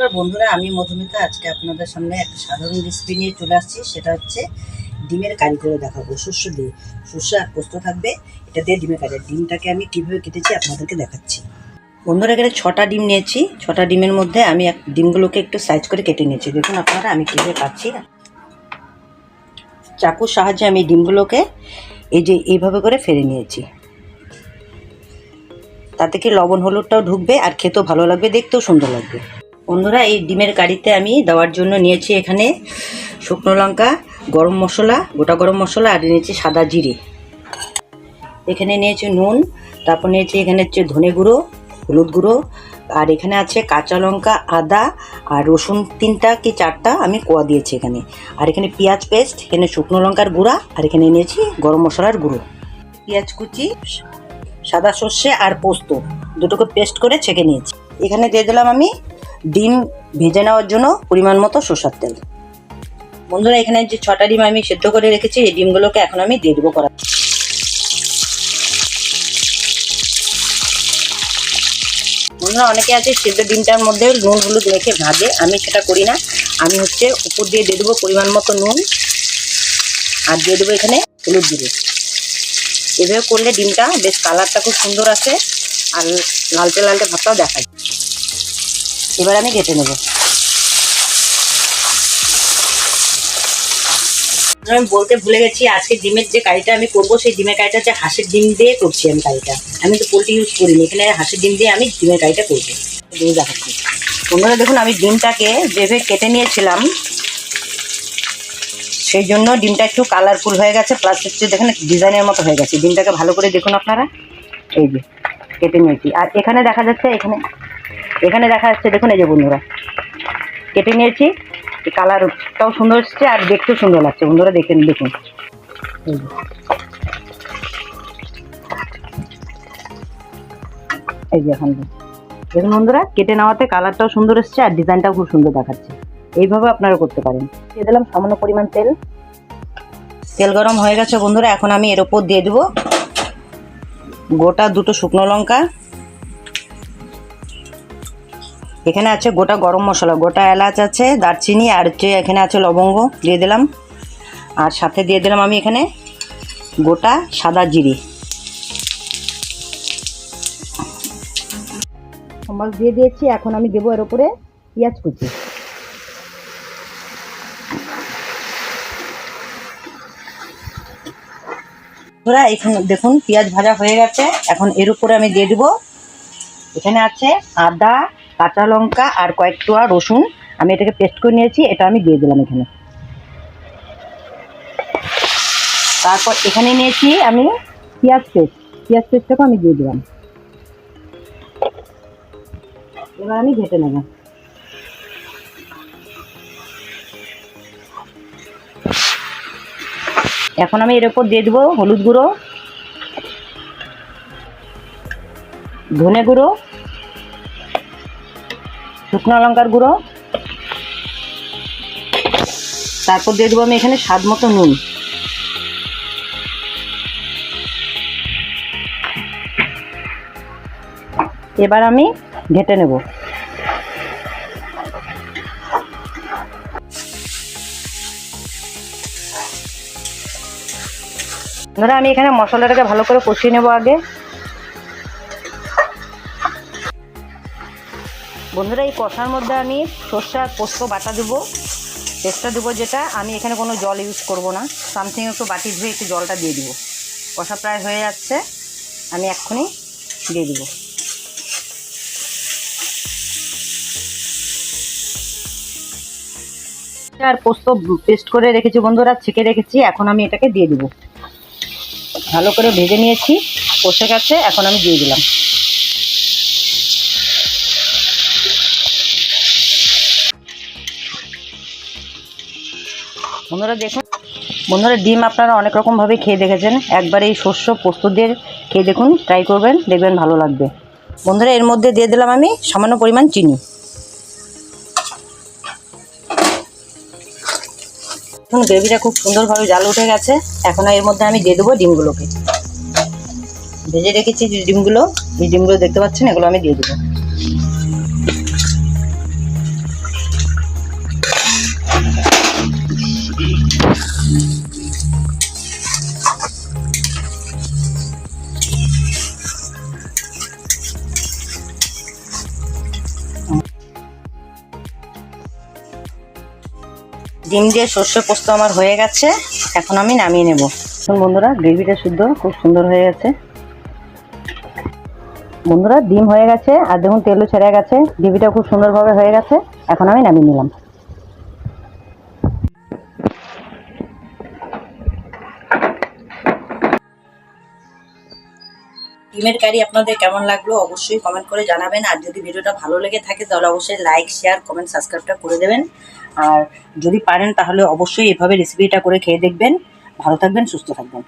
নমস্কার বন্ধুরা, আমি মধুমিতা। আজকে আপনাদের সামনে একটা সাধারণ রেসিপি নিয়ে চলে আসছি। সেটা হচ্ছে ডিমের কারি করে দেখাবো। শস্য দিয়ে শস্য আর পোস্ত থাকবে, এটা দিয়ে ডিমের কারি। ডিমটাকে আমি কীভাবে কেটেছি আপনাদেরকে দেখাচ্ছি। বন্ধুরা, এখানে ছটা ডিম নিয়েছি। ছটা ডিমের মধ্যে আমি এক ডিমগুলোকে একটু সাইজ করে কেটে নিয়েছি। দেখুন আপনারা, আমি কীভাবে কাটছি। চাকুর সাহায্যে আমি ডিমগুলোকে এই যে এইভাবে করে ফেলে নিয়েছি। তাতে কি লবণ, হলুদটাও ঢুকবে আর খেতেও ভালো লাগবে, দেখতেও সুন্দর লাগবে। বন্ধুরা, এই ডিমের কারিতে আমি দেওয়ার জন্য নিয়েছি এখানে শুকনো লঙ্কা, গরম মশলা, গোটা গরম মশলা, আর নিয়েছি সাদা জিরে। এখানে নিয়েছি নুন, তারপর নিয়েছি এখানে হচ্ছে ধনে গুঁড়ো, হলুদ গুঁড়ো, আর এখানে আছে কাঁচা লঙ্কা, আদা, আর রসুন তিনটা কি চারটা আমি কোয়া দিয়েছি এখানে। আর এখানে পেঁয়াজ পেস্ট, এখানে শুকনো লঙ্কার গুঁড়া, আর এখানে নিয়েছি গরম মশলার গুঁড়ো। পেঁয়াজ কুচি, সাদা সর্ষে আর পোস্ত, দুটোকে পেস্ট করে ছেঁকে নিয়েছি। এখানে দিয়ে দিলাম আমি ডিম ভেজে নেওয়ার জন্য পরিমাণ মতো সর্ষার তেল। বন্ধুরা, এখানে যে ছটা ডিম আমি সেদ্ধ করে রেখেছি, এই ডিমগুলোকে এখন আমি দিয়ে দেবো করা বন্ধুরা, অনেকে আছে সেদ্ধ ডিমটার মধ্যে নুন, হলুদ মেখে ভাজে। আমি সেটা করি না। আমি হচ্ছে উপর দিয়ে দিয়ে দেবো পরিমাণ মতো নুন। আর দিয়ে দেবো এখানে হলুদ দিয়ে এভাবে করলে ডিমটা বেশ কালারটা খুব সুন্দর আসে। আর লালটে লালটে ভাবটাও দেখায়। এবার আমি কেটে নেব। আমি বলতে ভুলে গেছি আজকে ডিমের যে কারিটা আমি করব সেই ডিমের কারিটা হচ্ছে হাঁসের ডিম দিয়ে করছি আমি কারিটা। আমি তো পোলট্রি ইউজ করিনি এখানে হাঁসের ডিম দিয়ে আমি ডিমের কারিটা করব। ডিম দেখাচ্ছি। বন্ধুরা দেখুন আমি ডিমটাকে যেভাবে কেটে নিয়েছিলাম সেই জন্য ডিমটা একটু কালারফুল হয়ে গেছে প্লাস হচ্ছে দেখেন ডিজাইনের মতো হয়ে গেছে। ডিমটাকে ভালো করে দেখুন আপনারা। এই যে কেটে নিয়েছি। আর এখানে দেখা যাচ্ছে এখানে এখানে দেখা যাচ্ছে, দেখুন এই যে বন্ধুরা, কেটে নিয়েছি কালারটাও সুন্দর এসছে আর দেখতেও সুন্দর লাগছে। বন্ধুরা দেখেন দেখুন। এই যে। এখন দেখুন। বন্ধুরা, কেটে নেওয়াতে কালারটাও সুন্দর এসছে আর ডিজাইনটাও খুব সুন্দর দেখাচ্ছে। এইভাবে আপনারা করতে পারেন। দিয়ে দিলাম সামান্য পরিমাণ তেল। তেল গরম হয়ে গেছে বন্ধুরা, এখন আমি এর ওপর দিয়ে দেবো গোটা দুটো শুকনো লঙ্কা। এখানে আছে গোটা গরম মশলা গোটা এলাচ আছে দারচিনি আর হচ্ছে এখানে আছে লবঙ্গ দিয়ে দিলাম। আর সাথে দিয়ে দিলাম আমি এখানে গোটা সাদা জিরে। সম্বাল দিয়ে দিয়েছি এখন আমি দেবো এর উপরে পেঁয়াজ কুচি। বন্ধুরা এখানে দেখুন পেঁয়াজ ভাজা হয়ে গেছে। এখন এর উপরে আমি দিয়ে দেবো। এখানে আছে আদা কাঁচা লঙ্কা আর কয়েক টোয়া রসুন আমি এটাকে পেস্ট করে নিয়েছি, এটা আমি দিয়ে দিলাম এখানে। তারপর এখানে নিয়েছি আমি পেঁয়াজ পেস্ট পেঁয়াজ পেস্টটাকেও আমি দিয়ে দিলাম। এবার আমি ঘেটে নেব। এখন আমি এর উপর দিয়ে দেবো হলুদ গুঁড়ো, ধনে গুঁড়ো শুকনো লঙ্কার গুঁড়ো। তারপর দিয়ে দেবো আমি এখানে স্বাদ মতো নুন। এবার আমি ঘেটে নেব। ধরো আমি এখানে মশলাটাকে ভালো করে কষিয়ে নেব আগে। বন্ধুরা, এই কষার মধ্যে আমি সর্ষে পোস্ত বাটা দেবো। পেস্টটা দেবো যেটা, আমি এখানে কোনো জল ইউজ করব না। সামথিং একটু বাটি ধুয়ে একটু জলটা দিয়ে দিব। কষা প্রায় হয়ে যাচ্ছে, আমি এক্ষুনি দিয়ে দিব। আর পোস্ত পেস্ট করে রেখেছি বন্ধুরা, ছেঁকে রেখেছি, এখন আমি এটাকে দিয়ে দিব। ভালো করে ভেজে নিয়েছি, কষে গেছে, এখন আমি দিয়ে দিলাম। বন্ধুরা দেখুন, বন্ধুরা ডিম আপনারা অনেক রকমভাবে খেয়ে দেখেছেন। একবার এই শস্য পোস্ত দিয়ে খেয়ে দেখুন ট্রাই করবেন, দেখবেন ভালো লাগবে। বন্ধুরা, এর মধ্যে দিয়ে দিলাম আমি সামান্য পরিমাণ চিনি। এখন গ্রেভিটা খুব সুন্দরভাবে জাল উঠে গেছে। এখন এর মধ্যে আমি দিয়ে দেবো ডিমগুলোকে। ভেজে রেখেছি যে ডিমগুলো, এই ডিমগুলো দেখতে পাচ্ছেন, এগুলো আমি দিয়ে দেবো। ডিম দিয়ে সর্ষে পোস্ত আমার হয়ে গেছে, এখন আমি নামিয়ে নেব। বন্ধুরা, গ্রেভিটা শুদ্ধ খুব সুন্দর হয়ে গেছে। বন্ধুরা, ডিম হয়ে গেছে, আর দেখুন তেলও ছেড়ে গেছে, গ্রেভিটা খুব সুন্দরভাবে হয়ে গেছে, এখন আমি নামিয়ে নিলাম। ডিমের কারি আপনাদের কেমন লাগল অবশ্যই কমেন্ট করে জানাবেন। আর যদি ভিডিওটা ভালো লেগে থাকে, তাহলে অবশ্যই লাইক শেয়ার কমেন্ট সাবস্ক্রাইবটা করে দেবেন। আর যদি পারেন, তাহলে অবশ্যই এভাবে রেসিপিটা করে খেয়ে দেখবেন। ভালো থাকবেন, সুস্থ থাকবেন।